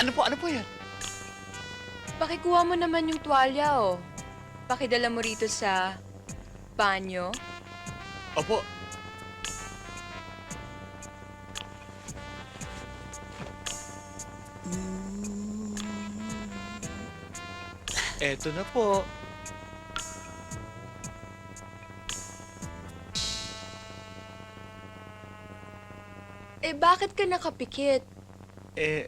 Ano po, ano po yan? Pakikuha mo naman yung tuwalya, oh. Pakidala mo rito sa banyo. Opo. Eto na po. Eh, bakit ka nakapikit? Eh,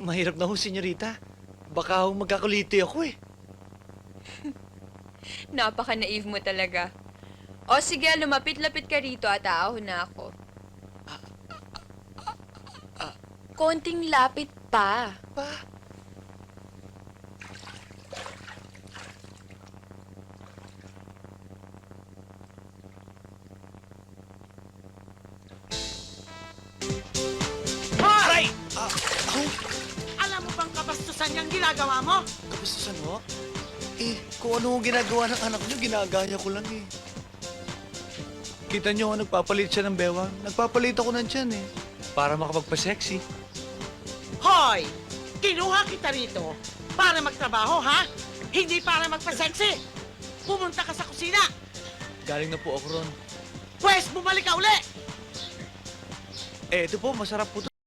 mahirap na ho, senyorita. Baka ho magkakuliti ako eh. Napaka-naive mo talaga. O sige, lumapit-lapit ka rito at aahon na ako. Konting lapit pa. Pa? Bang kabastusan yung ginagawa mo? Kapistusan ho? Eh, kung ano ang ginagawa ng anak niyo, ginagaya ko lang eh. Kita niyo, nagpapalit siya ng bewang. Nagpapalit ako ng tiyan eh. Para makapagpa-sexy. Hoy! Kinuha kita rito para magtrabaho, ha? Hindi para magpa-sexy. Pumunta ka sa kusina. Galing na po ako ron. Pwes, bumalik ka uli. Eh, ito po, masarap po to.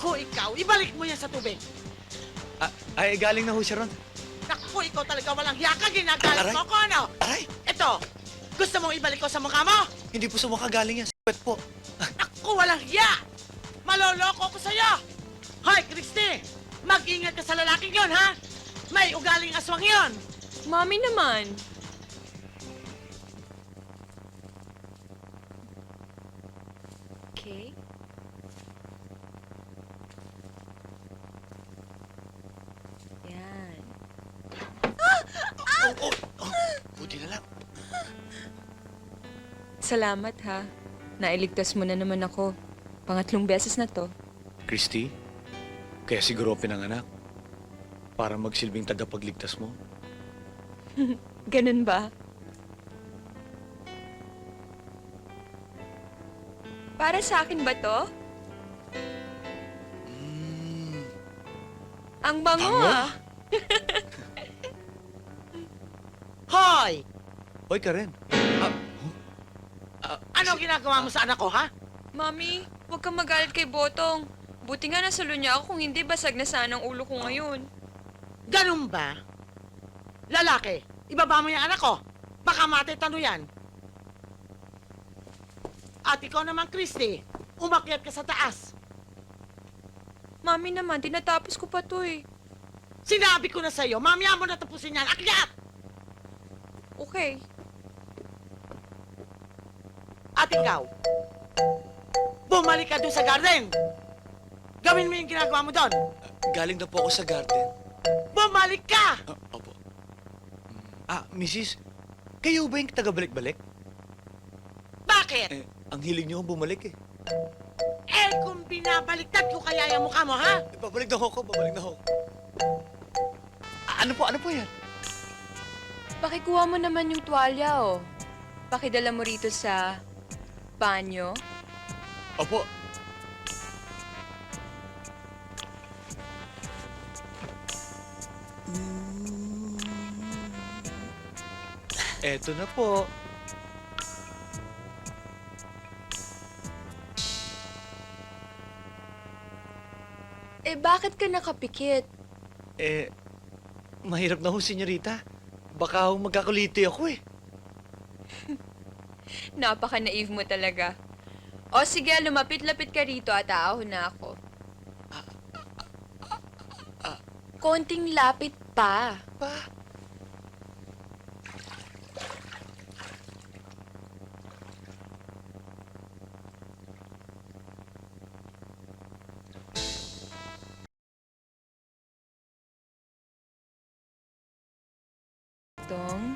Naku, ikaw, ibalik mo yan sa tubig. Ah, ay, galing na ho siya ron. Naku, ikaw talaga walang hiya ka. Ginagalit Aray. mo ko, ano? Aray! Ito, gusto mong ibalik ko sa mukha mo? Hindi po sa mukha galing yan. Sweat po. Naku, walang hiya! Maloloko ko sa'yo! Hoy, Christy! Mag-ingat ka sa lalaking yon, ha? May ugaling aswang yon! Mami naman. Oh, oh, oh. Buti na lang. Salamat ha. Nailigtas mo na naman ako. Pangatlong beses na to. Christy, kaya siguro ako pinanganak. Para magsilbing tagapagligtas mo. Ganun ba? Para sa akin ba to? Mm. Ang bango Bango? ah. Hoy! Hoy, Karen. Ah, ah, Ano ginagawa mo sa anak ko, ha? Mami, huwag kang magalit kay Botong. Buti nga nasa niya ako kung hindi basag na sana ang ulo ko ngayon. Ganun ba? Lalaki, ibaba mo yung anak ko. Baka matitano yan. At ikaw naman, Christy, umakyat ka sa taas. Mami naman, tinatapos ko pa to eh. Sinabi ko na sa'yo, mamaya mo na tapusin yan. Akyat! Okay. At ikaw, bumalik ka doon sa garden. Gawin mo yung ginagawa mo doon. galing na po ako sa garden. Bumalik ka! Ah, opo. Ah, Mrs. Kayo ba yung taga-balik-balik? Bakit? Eh, ang hiling niyo bumalik eh. Eh, kung binabaliktad ko kaya yung mukha mo, ha? Eh, Babalik na ho ako, babalik na ho. Ah, ano po, ano po yan? Pakikuha mo naman yung tuwalya oh. Pakidala mo rito sa banyo. Opo. Eto na po. Eh, bakit ka nakapikit? Eh, mahirap na ho, senyorita. Baka ho magkakuliti ako eh. Napaka-naive mo talaga. O sige, lumapit-lapit ka rito at aahon na ako. Konting lapit pa. Pa? Tong,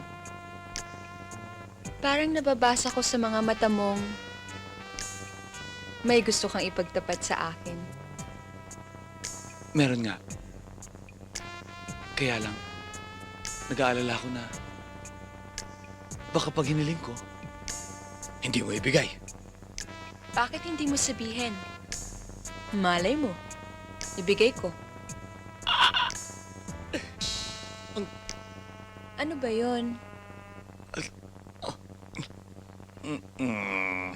parang nababasa ko sa mga mata mong may gusto kang ipagtapat sa akin. Meron nga. Kaya lang, nag-aalala ko na baka pag hiniling ko, hindi mo ibigay. Bakit hindi mo sabihin? Malay mo, Ibigay ko. Ano ba yon? Mm.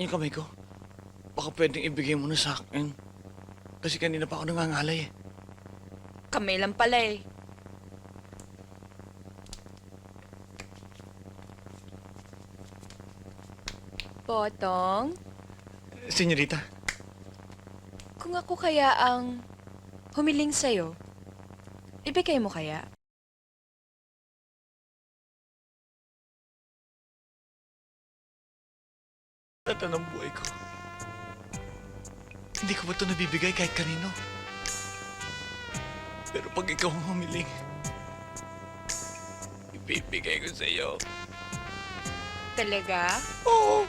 Yung kamay ko, baka pwedeng ibigay mo na sa akin. Kasi kanina pa ako nangangalay eh. Kamay lang pala eh. Potong, Senyorita, kung ako kaya ang humiling sa'yo, ibigay mo kaya? Tata ng buhay ko. Hindi ko ba ito nabibigay kahit kanino? Pero pag ikaw ang humiling, ibibigay ko sa iyo. Talaga? Oo!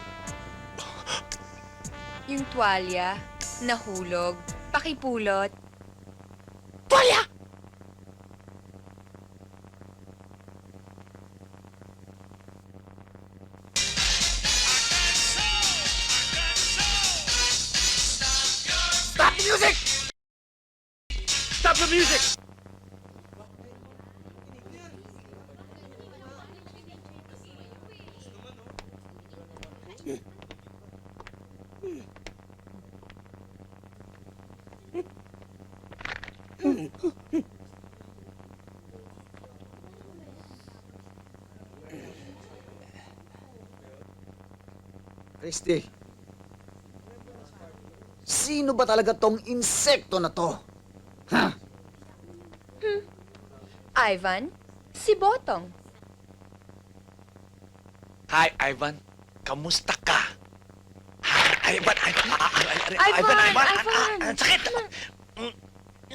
Yung tuwalya, nahulog, pakipulot. Tuwalya! Christy, sino ba talaga tong insekto na to? Ha? Ivan, si Botong. Hi, Ivan. Kamusta ka? Hi, Ivan. Ivan. Ah, ah, ah, ah, Ivan, Ivan. Ivan. Ah, Ivan. ah, Ang sakit.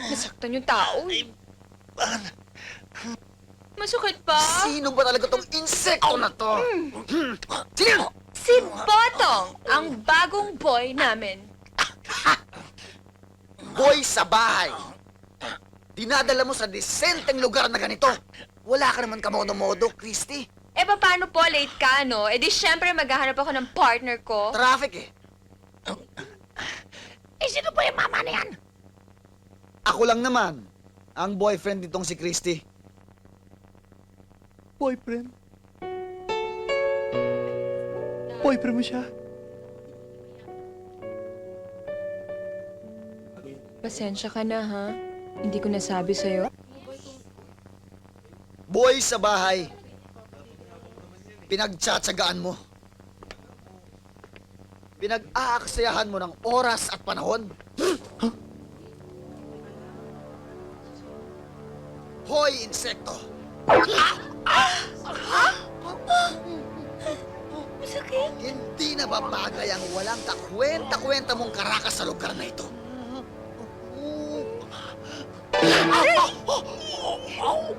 Nasaktan yung tao. eh. Ivan. Masukit pa? Sino ba talaga tong insekto na to? Hmm. Sino? Si Botong, ang bagong boy namin. Boy sa bahay. Dinadala mo sa disenteng lugar na ganito. Wala ka naman kamodo-modo, Christy. Eh, paano po late ka, no? Eh di syempre maghahanap ako ng partner ko. Traffic eh. Eh, sino ba yung mama na yan? Ako lang naman, ang boyfriend nitong si Christy. Boyfriend? Boyfriend mo siya? Pasensya ka na, ha? Hindi ko nasabi sa'yo. Boy sa bahay. Pinagtsatsagaan mo. Pinag-aaksayahan mo ng oras at panahon. Hoy, insekto! Masakit. Hindi na ba bagay ang walang kakwenta-kwenta mong karakas sa lugar na ito?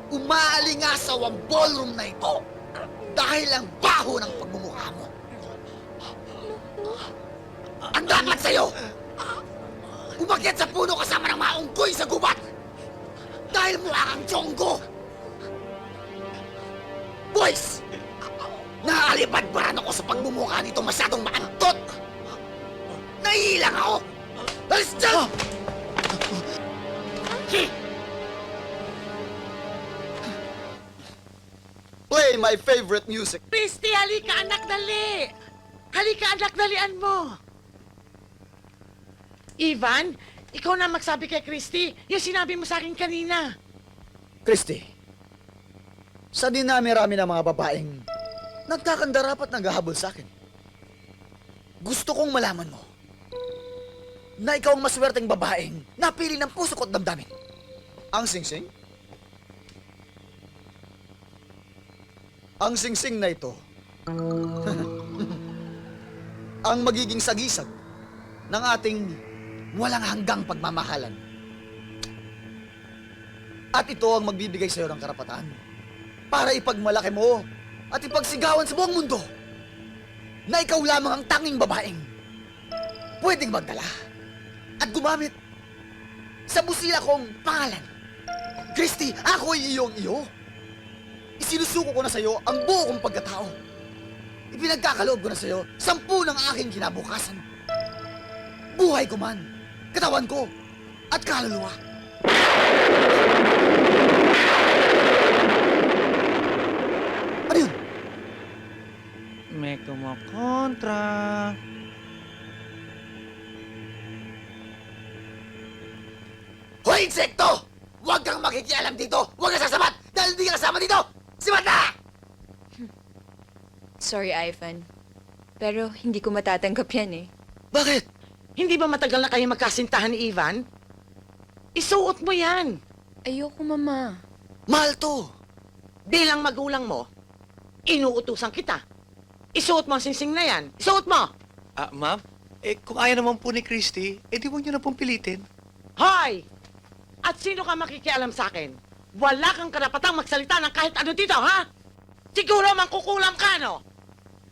Umaalingasaw ang ballroom na ito dahil ang baho ng pagmumukha mo. Ang dapat sa'yo, umakyat sa puno kasama ng mga unggoy sa gubat dahil mukha kang tsonggo. Boys! Naalipad-baran ako sa pagmumukha nito masyadong maantot! Naiilang ako! Alis dyan! Play my favorite music. Christy, halika anak, dali! Halika anak, dalian mo! Ivan, ikaw na magsabi kay Christy yung sinabi mo sa akin kanina. Christy, sa dinami-rami ng mga babaeng nagkakandarapat naghahabol sa akin, gusto kong malaman mo na ikaw ang maswerteng babaeng napili ng puso ko at damdamin. Ang singsing? Ang singsing na ito ang magiging sagisag ng ating walang hanggang pagmamahalan. At ito ang magbibigay sa iyo ng karapatan para ipagmalaki mo at ipagsigawan sa buong mundo na ikaw lamang ang tanging babaeng pwedeng magdala at gumamit sa busila kong pangalan. Christy, ako ay iyong iyo. Isinusuko ko na sa iyo ang buo kong pagkatao. Ipinagkakaloob ko na sa iyo sampu ng aking kinabukasan. Buhay ko man, katawan ko, at kaluluwa. Ano yun? May kumokontra. Hoy, insekto! Huwag kang makikialam dito! Huwag kang sasabat! Dahil hindi ka kasama dito! Sibat na! Sorry, Ivan. Pero hindi ko matatanggap yan eh. Bakit? Hindi ba matagal na kayo magkasintahan ni Ivan? Isuot mo yan. Ayoko, Mama. Mahal to! Bilang magulang mo, inuutusan kita. Isuot mo ang singsing na yan. Isuot mo! Ah, ma'am? Eh, kung ayaw naman po ni Christy, eh di huwag niyo na pong pilitin. Hoy! At sino ka makikialam sa akin? Wala kang karapatang magsalita ng kahit ano dito, ha? Siguro mangkukulam ka, no?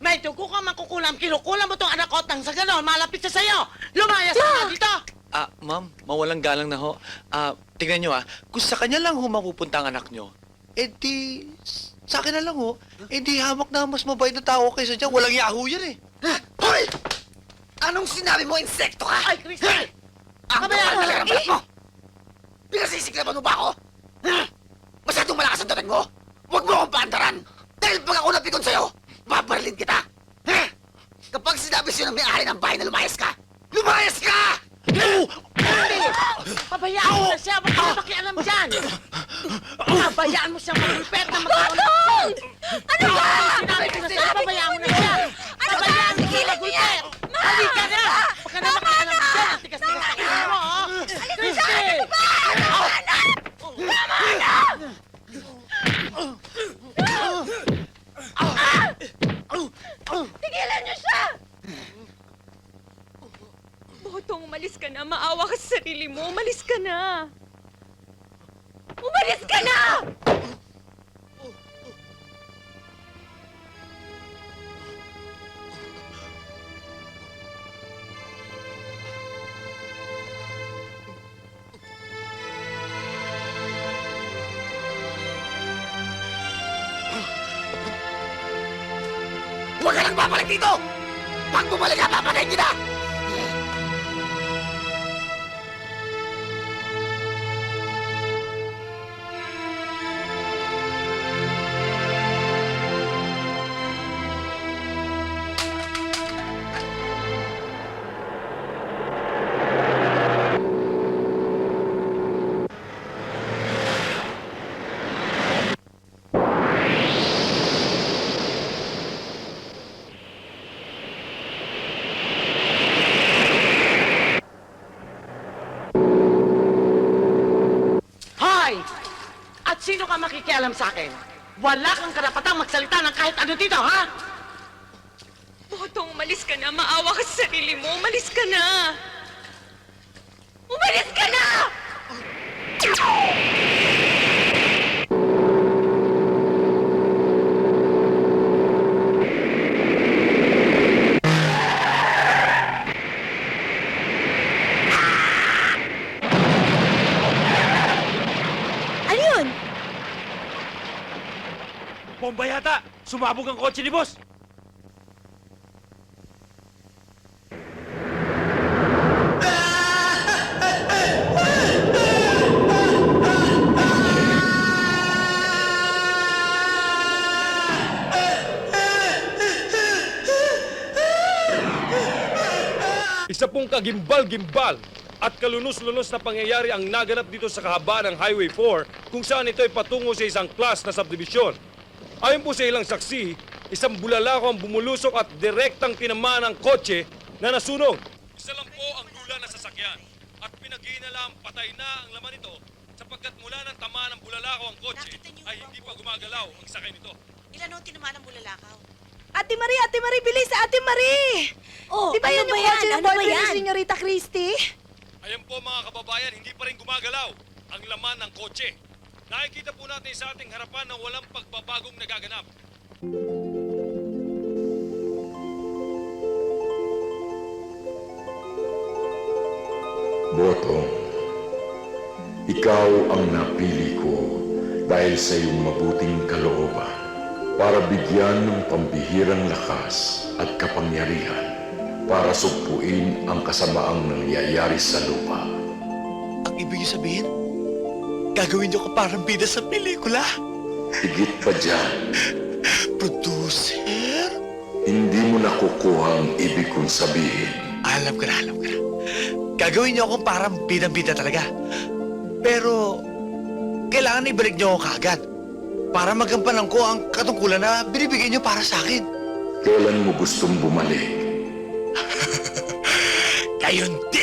May tuko ka mangkukulam, kinukulam mo tong anak ko at nang sa ganon, malapit sa sayo. Lumayas ka na dito! Ah, ma'am, mawalang galang na ho. Ah, tingnan niyo ah, kung sa kanya lang ho mapupunta ang anak niyo, eh di, sa akin na lang ho, eh di hamak na mas mabait na tao kaysa dyan. Walang yahoo yan eh. Hoy! Anong sinabi mo, insekto ka? Ay, Christy! Ang Mamaya kapal ka talaga lang, ng balat mo! Pinasisiklaban mo ba ako? Ha? Masyadong malakas ang dating mo! Huwag mo akong paandaran! Dahil pag ako napikon sa'yo, babarilin kita! Ha? Kapag sinabi sa'yo ng may-ari ng bahay na lumayas ka, lumayas ka! Christy! Pabayaan mo na siya, wag makialam dyan! Pabayaan mo siya mag-prepare na magkakaroon Ano ba? Sinabi ko na Huwag ka nang babalik dito! Pag bumalik ka, papatayin kita! Makikialam sa akin? Wala kang karapatang magsalita ng kahit ano dito, ha? Botong, umalis ka na. Maawa ka sa sarili mo. Umalis ka na. Umalis ka na! Ano Sumabog ang kotse ni boss! Isa pong kagimbal-gimbal at kalunos-lunos na pangyayari ang naganap dito sa kahabaan ng Highway 4 kung saan ito ay patungo sa isang class na subdivision. Ayon po sa ilang saksi, isang bulalako ang bumulusok at direktang tinamaan ang kotse na nasunog. Isa lang po ang lula na sasakyan at pinag-iinala ang patay na ang laman nito sapagkat mula ng tamaan ng bulalako ang kotse Nakita niyo ay ba hindi po? pa gumagalaw ang sakay nito. Ilan ang tinamaan ng bulalakaw? Ate Marie, Ate Marie, bilis! Ate Marie! Oh, Di ba ano yung ba kotse yan? ng Ano ba boyfriend yan? ni Senyorita Christy? Ayan po mga kababayan, hindi pa rin gumagalaw ang laman ng kotse. Nakikita po natin sa ating harapan na walang pagbabagong nagaganap. Botong, ikaw ang napili ko dahil sa iyong mabuting kalooban para bigyan ng pambihirang lakas at kapangyarihan para sugpuin ang kasamaang nangyayari sa lupa. Ang ibig sabihin, gagawin niyo ko parang bida sa pelikula. Higit pa dyan, Producer? hindi mo nakukuha ang ibig kong sabihin. Alam ko na, alam ko na. Gagawin niyo akong parang bidang-bida talaga. Pero, kailangan ibalik niyo ako kaagad. Para magampanan ko ang katungkulan na binibigay niyo para sa akin. Kailan mo gustong bumalik? Gayon din!